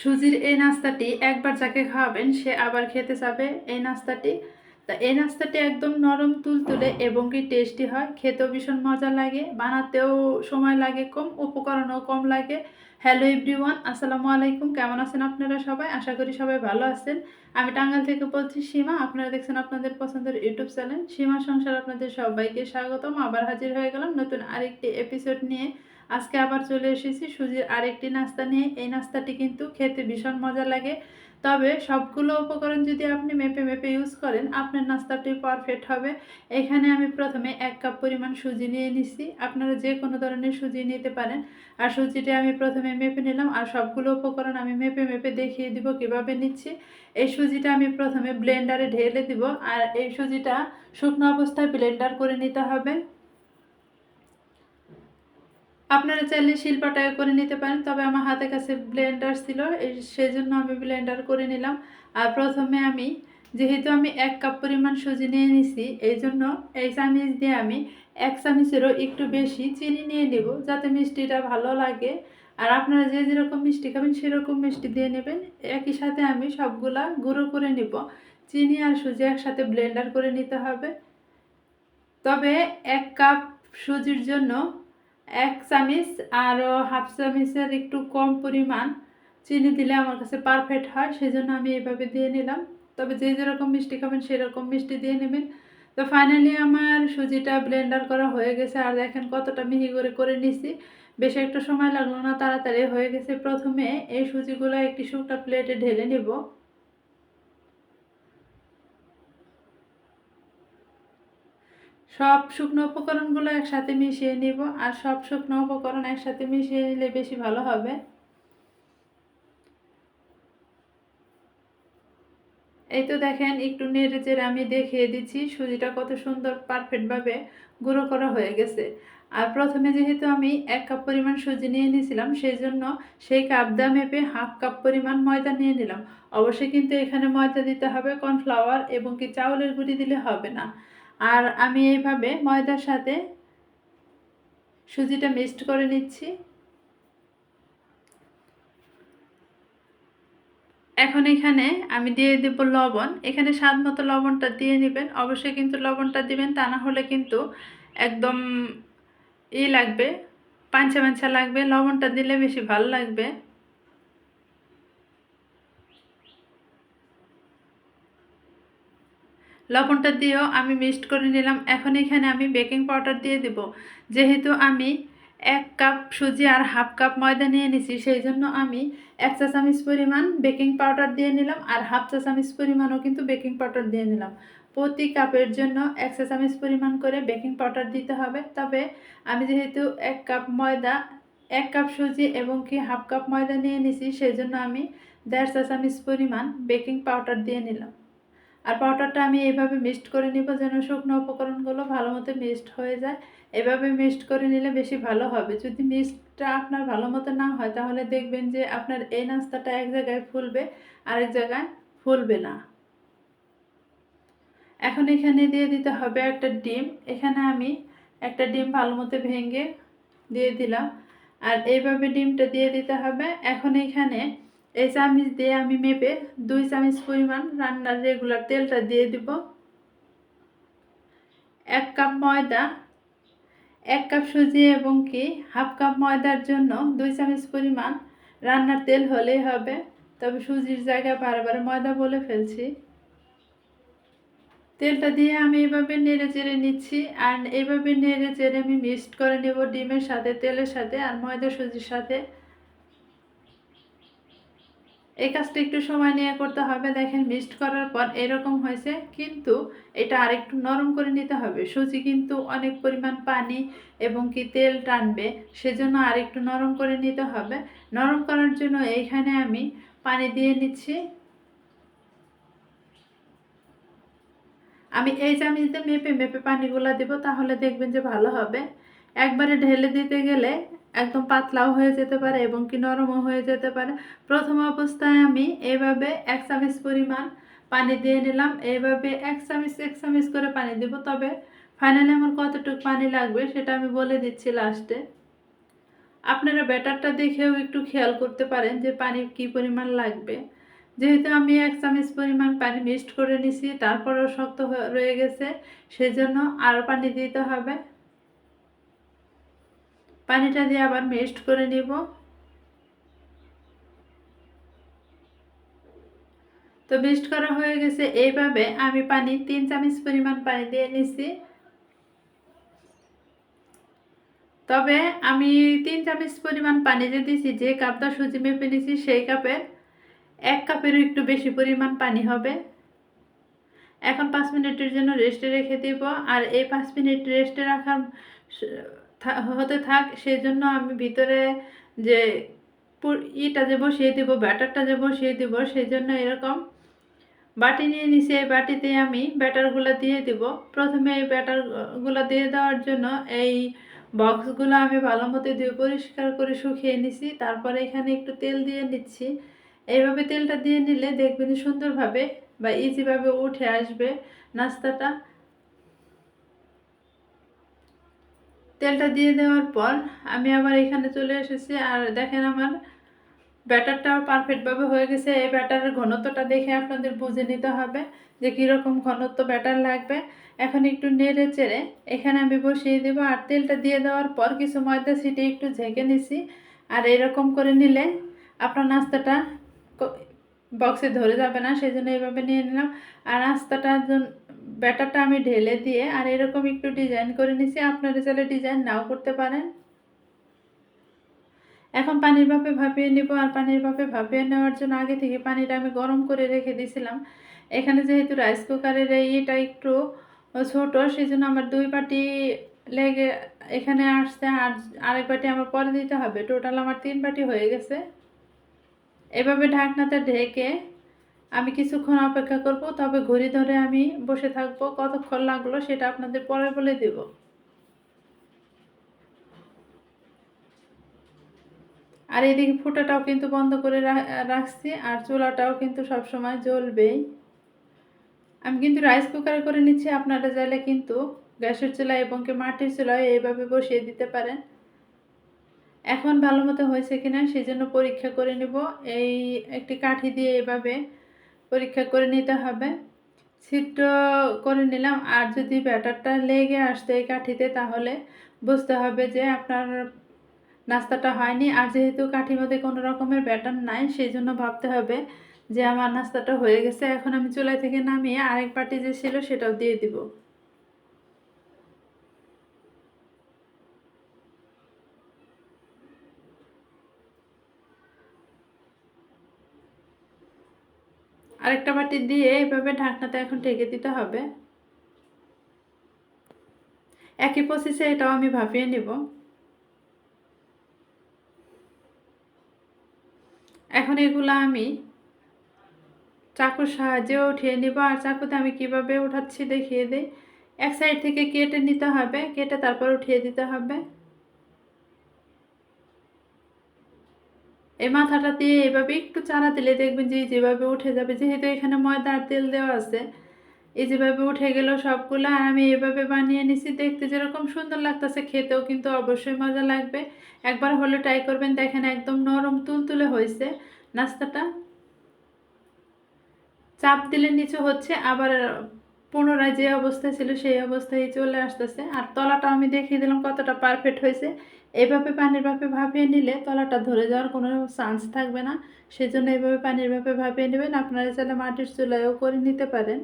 সুজির এই নাস্তাটি একবার যাকে খাওয়াবেন, সে আবার খেতে চাবে এই নাস্তাটি। তা এই নাস্তাটি একদম নরম, তুলতুলে এবং কি টেস্টি হয়, খেতেও ভীষণ মজা লাগে, বানাতেও সময় লাগে কম, উপকরণও কম লাগে। হ্যালো এভরিওয়ান আসসালামু আলাইকুম, কেমন আছেন আপনারা সবাই? আশা করি সবাই ভালো আছেন। আমি টাঙ্গাল থেকে বলছি সীমা, আপনারা দেখছেন আপনাদের পছন্দের ইউটিউব চ্যানেল। সীমা সংসার আপনাদের সবাইকে স্বাগতম, আবার হাজির হয়ে গেলাম নতুন আরেকটি এপিসোড নিয়ে। আজকে আবার চলে এসেছি সুজির আরেকটি নাস্তা নিয়ে। এই নাস্তাটি কিন্তু খেতে ভীষণ মজা লাগে। তবে সবগুলো উপকরণ যদি আপনি মেপে মেপে ইউজ করেন, আপনার নাস্তাটি পারফেক্ট হবে। এখানে আমি প্রথমে এক কাপ পরিমাণ সুজি নিয়ে নিচ্ছি। আপনারা যে কোনো ধরনের সুজি নিতে পারেন। আর সুজিটা আমি প্রথমে মেপে নিলাম আর সবগুলো উপকরণ আমি মেপে মেপে দেখিয়ে দিব কীভাবে নিচ্ছি। এই সুজিটা আমি প্রথমে ব্লেন্ডারে ঢেলে দিব। আর এই সুজিটা শুকনো অবস্থায় ব্লেন্ডার করে নিতে হবে। আপনারা চাইলে শিল্পাটায় করে নিতে পারেন, তবে আমার হাতে কাছে ব্লেন্ডার ছিল, এই সেজন্য আমি ব্লেন্ডার করে নিলাম। আর প্রথমে আমি, যেহেতু আমি এক কাপ পরিমাণ সুজি নিয়ে নিছি, এই জন্য এই চামিচ দিয়ে আমি এক চামিচেরও একটু বেশি চিনি নিয়ে নেব, যাতে মিষ্টিটা ভালো লাগে। আর আপনারা যে যেরকম মিষ্টি খাবেন, সেরকম মিষ্টি দিয়ে নেবেন। একই সাথে আমি সবগুলা গুঁড়ো করে নিব। চিনি আর সুজি একসাথে ব্লেন্ডার করে নিতে হবে। তবে এক কাপ সুজির জন্য এক চামিচ আরও হাফ চামিচের একটু কম পরিমাণ চিনি দিলে আমার কাছে পারফেক্ট হয় সেই জন্য আমি এভাবে দিয়ে নিলাম। তবে যে যেরকম মিষ্টি খাবেন সেরকম মিষ্টি দিয়ে নেবেন। তো ফাইনালি আমার সুজিটা ব্লেন্ডার করা হয়ে গেছে, আর দেখেন কতটা মিহি করে করে নিছি। বেশি একটা সময় লাগল না, তাড়াতাড়ি হয়ে গেছে। প্রথমে এই সুজিগুলো একটি শুকটা প্লেটে ঢেলে নেব। সব শুকনো উপকরণগুলো একসাথে মিশিয়ে নিব আর সব শুকনো উপকরণ একসাথে মিশিয়ে নিলে বেশি ভালো হবে। এই তো দেখেন একটু নেড়ে চেড়ে আমি দেখিয়ে দিচ্ছি, সুজিটা কত সুন্দর পারফেক্টভাবে গুঁড়ো করা হয়ে গেছে। আর প্রথমে যেহেতু আমি এক কাপ পরিমাণ সুজি নিয়ে নিয়েছিলাম, সেই জন্য সেই কাপ দা মেপে হাফ কাপ পরিমাণ ময়দা নিয়ে নিলাম। অবশ্যই কিন্তু এখানে ময়দা দিতে হবে, কর্নফ্লাওয়ার এবং কি চাউলের গুঁড়ি দিলে হবে না। আর আমি এইভাবে ময়দার সাথে সুজিটা মিক্সড করে নিচ্ছি। এখন এখানে আমি দিয়ে দেব লবণ। এখানে স্বাদ মতো লবণটা দিয়ে নেবেন। অবশ্যই কিন্তু লবণটা দিবেন, তা না হলে কিন্তু একদম ই লাগবে পাঞ্চা পাঞ্চা লাগবে। লবণটা দিলে বেশি ভালো লাগবে। লবণটা দিয়েও আমি মিক্সড করে নিলাম। এখন এখানে আমি বেকিং পাউডার দিয়ে দেব। যেহেতু আমি এক কাপ সুজি আর হাফ কাপ ময়দা নিয়ে নিছি সেই জন্য আমি এক চা চামচ পরিমাণ বেকিং পাউডার দিয়ে নিলাম আর হাফ চা চামচ পরিমাণও কিন্তু বেকিং পাউডার দিয়ে নিলাম। প্রতি কাপের জন্য এক চা চামচ পরিমাণ করে বেকিং পাউডার দিতে হবে। তবে আমি যেহেতু এক কাপ ময়দা, এক কাপ সুজি এবং কি হাফ কাপ ময়দা নিয়ে নিছি সেই জন্য আমি দেড় চা চামচ পরিমাণ বেকিং পাউডার দিয়ে নিলাম। আর পাউডারটা আমি এইভাবে মিক্সড করে নিব যেন শুকনো উপকরণগুলো ভালো মতো মিক্সড হয়ে যায়। এভাবে মিক্সড করে নিলে বেশি ভালো হবে। যদি মিক্সডটা আপনার ভালো মতো না হয়, তাহলে দেখবেন যে আপনার এই নাস্তাটা এক জায়গায় ফুলবে, আরেক জায়গায় ফুলবে না। এখন এখানে দিয়ে দিতে হবে একটা ডিম। এখানে আমি একটা ডিম ভালো মতো ভেঙে দিয়ে দিলাম। আর এইভাবে ডিমটা দিয়ে দিতে হবে। এখন এখানে এই চামচ দিয়ে আমি মেপে দুই চামচ পরিমাণ রান্নার রেগুলার তেলটা দিয়ে দিব। এক কাপ ময়দা, এক কাপ সুজি এবং কি হাফ কাপ ময়দার জন্য দুই চামচ পরিমাণ রান্নার তেল হলেই হবে। তবে সুজির জায়গায় বারবার ময়দা বলে ফেলছি। তেলটা দিয়ে আমি এভাবে নেড়ে চেড়ে নিচ্ছি আর এইভাবে নেড়ে চেড়ে আমি মিক্সড করে নেব ডিমের সাথে, তেলের সাথে আর ময়দা সুজির সাথে। এই কাজটা একটু সময় নিয়ে করতে হবে। দেখেন মিক্সড করার পর এরকম হয়েছে, কিন্তু এটা আরেকটু নরম করে নিতে হবে। সুজি কিন্তু অনেক পরিমাণ পানি এবং কি তেল টানবে, সেজন্য আরেকটু নরম করে নিতে হবে। নরম করার জন্য এইখানে আমি পানি দিয়ে নিচ্ছি। আমি এই চামিচতে মেপে মেপে পানিগুলো দেবো, তাহলে দেখবেন যে ভালো হবে। একবারে ঢেলে দিতে গেলে একদম পাতলাও হয়ে যেতে পারে এবং কি নরমও হয়ে যেতে পারে। প্রথম অবস্থায় আমি এইভাবে এক চামচ পরিমাণ পানি দিয়ে নিলাম। এইভাবে এক চামচ এক চামচ করে পানি দেব। তবে ফাইনালি আমার কতটুকু পানি লাগবে সেটা আমি বলে দিচ্ছি লাস্টে আপনারা ব্যাটারটা দেখেও একটু খেয়াল করতে পারেন যে পানি কি পরিমাণ লাগবে। যেহেতু আমি এক চামচ পরিমাণ পানি মিক্সড করে নিছি, তারপরেও শক্ত রয়ে গেছে, সেজন্য আরও পানি দিতে হবে। পানিটা দিয়ে আবার মিক্সড করে নিব। তো মিক্সড করা হয়ে গেছে। এইভাবে আমি পানি, তিন চামচ পরিমাণ পানি দিয়ে নিছি। তবে আমি তিন চামচ পরিমাণ পানি যে দিয়েছি যে কাপটা সুজি মেপে নিয়েছি সেই কাপের এক কাপেরও একটু বেশি পরিমাণ পানি হবে। এখন পাঁচ মিনিটের জন্য রেস্টে রেখে দিব। আর এই পাঁচ মিনিট রেস্টে রাখার হতে থাক সেই জন্য আমি ভিতরে যে ইটা যে বসিয়ে দিব, ব্যাটারটা যে বসিয়ে দিব সেই জন্য এরকম বাটি নিয়ে নিছি, এই বাটিতে আমি ব্যাটারগুলো দিয়ে দিব। প্রথমে এই ব্যাটারগুলো দিয়ে দেওয়ার জন্য এই বক্সগুলো আমি ভালো মতো দিয়ে পরিষ্কার করে শুকিয়ে নিছি। তারপরে এখানে একটু তেল দিয়ে নিচ্ছি। এইভাবে তেলটা দিয়ে নিলে দেখবেন সুন্দরভাবে বা ইজিভাবে উঠে আসবে নাস্তাটা। তেলটা দিয়ে দেওয়ার পর আমি আবার এখানে চলে এসেছি। আর দেখেন আমার ব্যাটারটাও পারফেক্টভাবে হয়ে গেছে। এই ব্যাটারের ঘনত্বটা দেখে আপনাদের বুঝে নিতে হবে যে কীরকম ঘনত্ব ব্যাটার লাগবে। এখন একটু নেড়ে চেড়ে এখানে আমি বসিয়ে দেব। আর তেলটা দিয়ে দেওয়ার পর কিছু ময়দা সিটে একটু ঝেঁকে নিছি। আর এরকম করে নিলে আপনার নাস্তাটা বক্সে ধরে যাবে না সেই জন্য এইভাবে নিয়ে নিলাম। আর নাস্তাটা ব্যাটারটা আমি ঢেলে দিয়ে আর এরকম একটু ডিজাইন করে নিছি। আপনারা চাইলে ডিজাইন নাও করতে পারেন। এখন পানির ভাপে ভাপিয়ে নিব আর পানির ভাপে ভাপিয়ে নেওয়ার জন্য আগে থেকে পানিটা আমি গরম করে রেখে দিয়েছিলাম এখানে যেহেতু রাইস কুকারের এইটা একটু ছোট সেই জন্য আমার দুই বাটি লেগে এখানে আসছে আর আরেক বাটি আমার পরে দিতে হবে। টোটাল আমার তিন বাটি হয়ে গেছে। এভাবে ঢাকনাতে ঢেকে আমি কিছুক্ষণ অপেক্ষা করব, তবে ঘড়ি ধরে আমি বসে থাকব, কতক্ষণ লাগল সেটা আপনাদের পরে বলে দেব। আর এদিকে ফুটাটাও কিন্তু বন্ধ করে রাখছি, আর চুলাটাও কিন্তু সবসময় জ্বলবেই। আমি কিন্তু রাইস কুকারে করে নিচ্ছি, আপনারা চাইলে কিন্তু গ্যাসের চুলায় এবং কি মাটির চুলায় এইভাবে বসিয়ে দিতে পারেন। এখন ভালো মতো হয়েছে কিনা সেই জন্য পরীক্ষা করে নিব। এই একটি কাঠি দিয়ে এভাবে পরীক্ষা করে নিতে হবে। ছিদ্র করে নিলাম। আর যদি ব্যাটারটা লেগে আসতে এই কাঠিতে, তাহলে বুঝতে হবে যে আপনার নাস্তাটা হয়নি। আর যেহেতু কাঠির মধ্যে কোনো রকমের ব্যাটার নাই সেই জন্য ভাবতে হবে যে আমার নাস্তাটা হয়ে গেছে। এখন আমি চুলাই থেকে নামিয়ে আরেক পাটি যে ছিল, সেটাও দিয়ে দিব। আরেকটা বাটি দিয়ে এইভাবে ঢাকনাতে এখন ঢেকে দিতে হবে। একই প্রসেসে এটাও আমি ভাপিয়ে নেব। এখন এগুলো আমি চাকুর সাহায্যে উঠিয়ে নিব। আর চাকুতে আমি কীভাবে উঠাচ্ছি দেখিয়ে দিই। এক সাইড থেকে কেটে নিতে হবে, কেটে তারপর উঠিয়ে দিতে হবে। এই মাথাটা দিয়ে এভাবে একটু চারা দিলে দেখবেন যে যেভাবে উঠে যাবে, যেহেতু এখানে ময়দা আর তেল দেওয়া আছে, এই যেভাবে উঠে গেল সবগুলো, আর আমি এভাবে বানিয়ে নিছি, দেখতে যেরকম সুন্দর লাগতেছে, খেতেও কিন্তু অবশ্যই মজা লাগবে। একবার হলে ট্রাই করবেন, দেখেন একদম নরম তুলতুলে হয়েছে নাস্তাটা। চাপ দিলে নিচু হচ্ছে, আবার পুনরায় যে অবস্থায় ছিল সেই অবস্থায় চলে আসতেছে। আর তলাটা আমি দেখিয়ে দিলাম কতটা পারফেক্ট হয়েছে। এভাবে পানির ভাপে ভাপিয়ে নিলে তলাটা ধরে যাওয়ার কোনো চান্স থাকবে না। সেজন্য এইভাবে পানির ভাপে ভাপিয়ে নেবেন। আপনারা চাইলে মাটির চুলায়ও করে নিতে পারেন।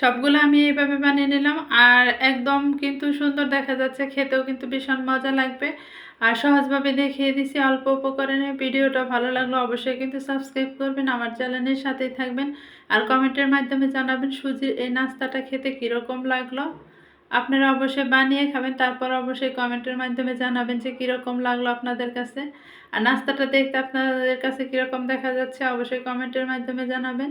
সবগুলো আমি এইভাবে বানিয়ে নিলাম। আর একদম কিন্তু সুন্দর দেখা যাচ্ছে, খেতেও কিন্তু ভীষণ মজা লাগবে। আর সহজভাবে দেখিয়ে দিছি অল্প উপকরণে। ভিডিওটা ভালো লাগল অবশ্যই কিন্তু সাবস্ক্রাইব করবেন, আমার চ্যানেলের সাথেই থাকবেন। আর কমেন্টের মাধ্যমে জানাবেন সুজির এই নাস্তাটা খেতে কীরকম লাগল। আপনারা অবশ্যই বানিয়ে খাবেন, তারপর অবশ্যই কমেন্টের মাধ্যমে জানাবেন যে কীরকম লাগল আপনাদের কাছে। আর নাস্তাটা দেখতে আপনাদের কাছে কীরকম দেখা যাচ্ছে, অবশ্যই কমেন্টের মাধ্যমে জানাবেন।